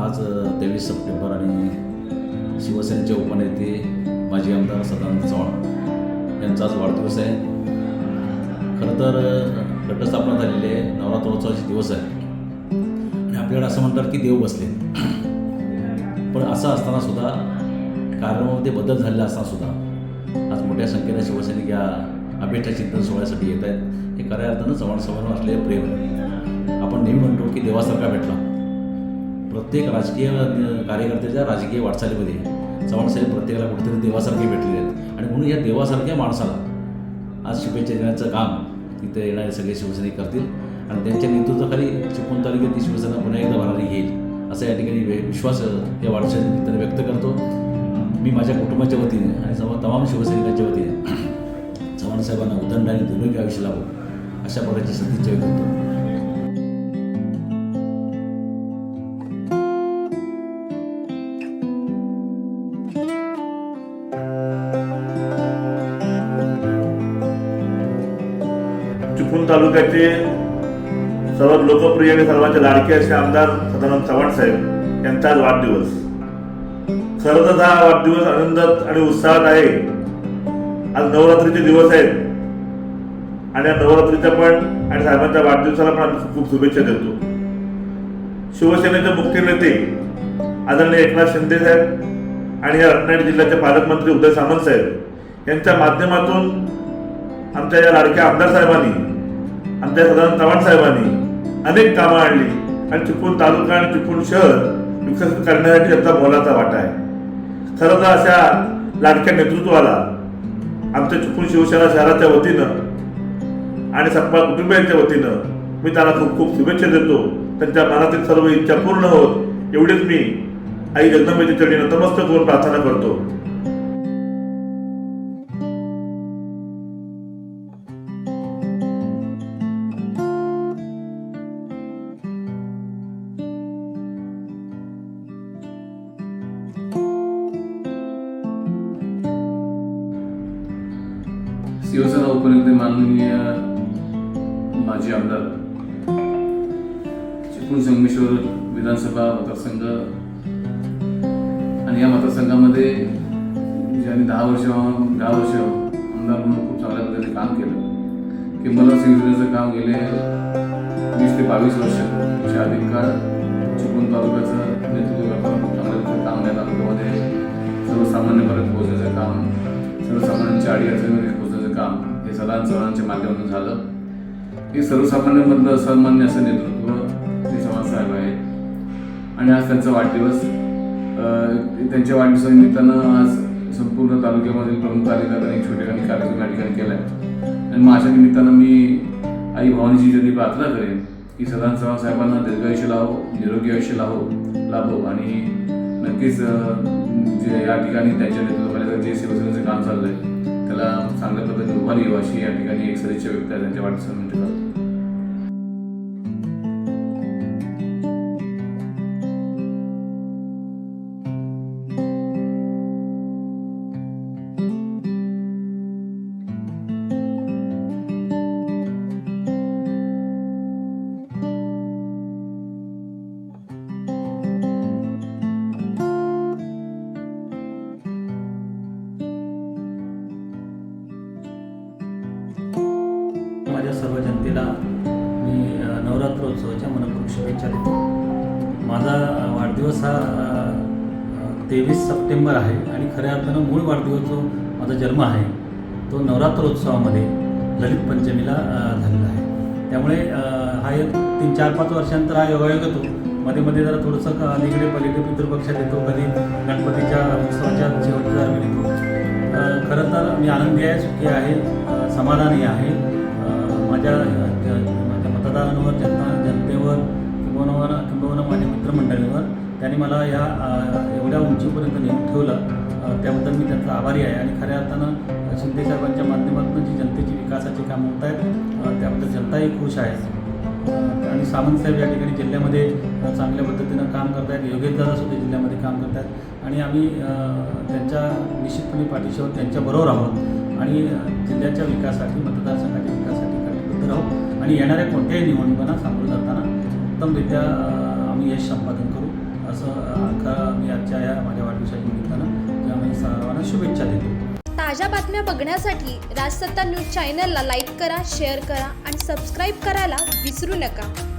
आज तेवीस सप्टेंबर आणि शिवसेनेचे उपनेते माजी आमदार सदानंद चव्हाण यांचा आज वाढदिवस आहे. खरं तर घटस्थापना झालेली आहे. नवरात्रोत्सवाचे दिवस आहे आणि आपल्याकडे असं म्हणतात की देव बसले. पण असं असताना सुद्धा कार्यक्रमामध्ये बदल झालेला असताना सुद्धा आज मोठ्या संख्येने शिवसैनिक या अभेष्ट चिंतन सोहळ्यासाठी येत आहेत. हे खऱ्या अर्थानं चव्हाण समोर असलेले प्रेम आपण नेहमी म्हणतो की देवासारखा भेटला. प्रत्येक राजकीय कार्यकर्त्याच्या राजकीय वाटचालीमध्ये चव्हाण साहेब प्रत्येकाला कुठेतरी देवासारखे भेटलेले आहेत. आणि म्हणून या देवासारख्या माणसाला आज शुभेच्छा देण्याचं काम तिथे येणारे सगळे शिवसैनिक करतील. आणि त्यांच्या नेतृत्वाखाली चिपळूण तालुक्यात ती शिवसेना पुन्हा एकदा भरारी येईल असा या ठिकाणी वे- विश्वास या वाढदिवसाच्या निमित्ताने व्यक्त करतो. मी माझ्या कुटुंबाच्या वतीने आणि सर्व तमाम शिवसैनिकांच्या वतीने चव्हाण साहेबांना उदंड आणि दुर्योगी आयुष्य लाभो अशा प्रकारची सदिच्छा करतो. तालुक्याचे सर्वात लोकप्रिय आणि सर्वांचे लाडके असे आमदार सदानंद चव्हाण साहेब यांचा आज वाढदिवस. खरं तर हा वाढदिवस आनंदात आणि उत्साहात आहे. आज नवरात्रीचे दिवस आहेत. आणि या नवरात्रीच्या पण आणि साहेबांच्या वाढदिवसाला पण आम्ही खूप खूप शुभेच्छा देतो. शिवसेनेचे मुख्य नेते आदरणीय एकनाथ शिंदे साहेब आणि या रत्नागिरी जिल्ह्याचे पालकमंत्री उदय सामंत साहेब यांच्या माध्यमातून आमच्या या लाडक्या आमदार साहेबांनी आमच्या सदानंद चव्हाण साहेबांनी अनेक कामं आणली. आणि चिपळूण तालुका आणि चिपळूण शहर विकसित करण्यासाठी त्यांचा मोलाचा वाटा आहे. खरं तर अशा लाडक्या नेतृत्वाला आमच्या चिपळूण शिवसेना शहराच्या वतीनं आणि सप्पा कुटुंबियांच्या वतीनं मी त्यांना खूप खूप शुभेच्छा देतो. त्यांच्या मनातील सर्व इच्छा पूर्ण होत एवढीच मी आई जगदंबेची चरणी नतमस्तक होऊन प्रार्थना करतो. शिवसेना उपनेते माननीय माजी आमदार चिपळूण संगमेश्वर विधानसभा मतदारसंघ आणि या मतदारसंघामध्ये ज्यांनी दहा वर्ष दहा वर्ष आमदार म्हणून खूप चांगल्या पद्धतीने काम केलं किंबहुना शिवसेनेचं काम गेले वीस ते बावीस वर्ष. अधिक काळ चिपळूण तालुक्याचं नेतृत्व करताना खूप चांगल्या काम या तालुक्यामध्ये सर्वसामान्यपर्यंत पोहोचायचं काम सर्वसामान्यांच्या अडी काम हे सदान चव्हाणांच्या माध्यमातून झालं. हे सर्वसामान्यांमधलं सन्मान्य असं नेतृत्व हे चव्हाण साहेब आहे आणि आज त्यांचा वाढदिवस अं, त्यांच्या वाढदिवसानिमित्तानं आज संपूर्ण तालुक्यामधील प्रमुख कार्यकर्त्यांनी आणि छोटे काही कार्यक्रम या ठिकाणी केला आहे आणि माझ्या निमित्तानं मी आई भवानीची जरी प्रार्थना करेन की सदान चव्हाण साहेबांना दीर्घायुष्य लावो निरोगी आयुष्य लावो लाभो. आणि नक्कीच जे या ठिकाणी त्यांच्या नेतृत्वाखाली जे शिवसेनेचं काम चाललंय आहे चांगल्या पद्धतीने उभारी येऊ अशी या ठिकाणी एक सदिच्छा व्यक्त आहे त्यांच्या वाढदिवसानिमित्त. करतो सर्व जनतेला मी नवरात्रोत्सवाच्या मनपूर्वक शुभेच्छा देतो. माझा वाढदिवस हा तेवीस सप्टेंबर आहे आणि खऱ्या अर्थानं मूळ वाढदिवस जो माझा जन्म आहे तो नवरात्रोत्सवामध्ये ललित पंचमीला झालेला आहे. त्यामुळे हा एक तीन चार पाच वर्षांतर हा योगायोग येतो मध्ये मध्ये जरा थोडंसं क- अलीकडे पलीकडे पितृपक्षात येतो कधी गणपतीच्या उत्सवाच्या शेवटच्या दरम्यान येतो खरं तर मी आनंदी आहे सुखी आहे समाधानी आहे. माझ्या ज- माझ्या मतदारांवर जनता जनतेवर किंवा किंबहुना माझ्या मित्रमंडळीवर त्यांनी मला या एवढ्या उंचीपर्यंत नेऊन ठेवलं. त्याबद्दल मी त्यांचा आभारी आहे. आणि खऱ्या अर्थानं शिंदे साहेबांच्या माध्यमातून जी जनतेची विकासाची कामं होत आहेत त्याबद्दल जनताही खुश आहे. आणि सामंत साहेब या ठिकाणी जिल्ह्यामध्ये चांगल्या पद्धतीनं काम करत आहेत योगेश सुद्धा जिल्ह्यामध्ये काम करत आहेत आणि आम्ही त्यांच्या निश्चितपणे पाठीशी आहोत त्यांच्याबरोबर आहोत. आणि जिल्ह्याच्या विकासासाठी मतदारसंघ राहू आणि येणाऱ्या कोणत्याही निवडणुकांना सामोरं जाताना उत्तमरित्या आम्ही यश संपादन करू. असं अ, मी आजच्या या माझ्या वाढदिवसाच्या निमित्तानं किंवा सर्वांना शुभेच्छा देतो. ताज्या बातम्या बघण्यासाठी राजसत्ता न्यूज चॅनलला लाईक करा शेअर करा आणि सबस्क्राईब करायला विसरू नका.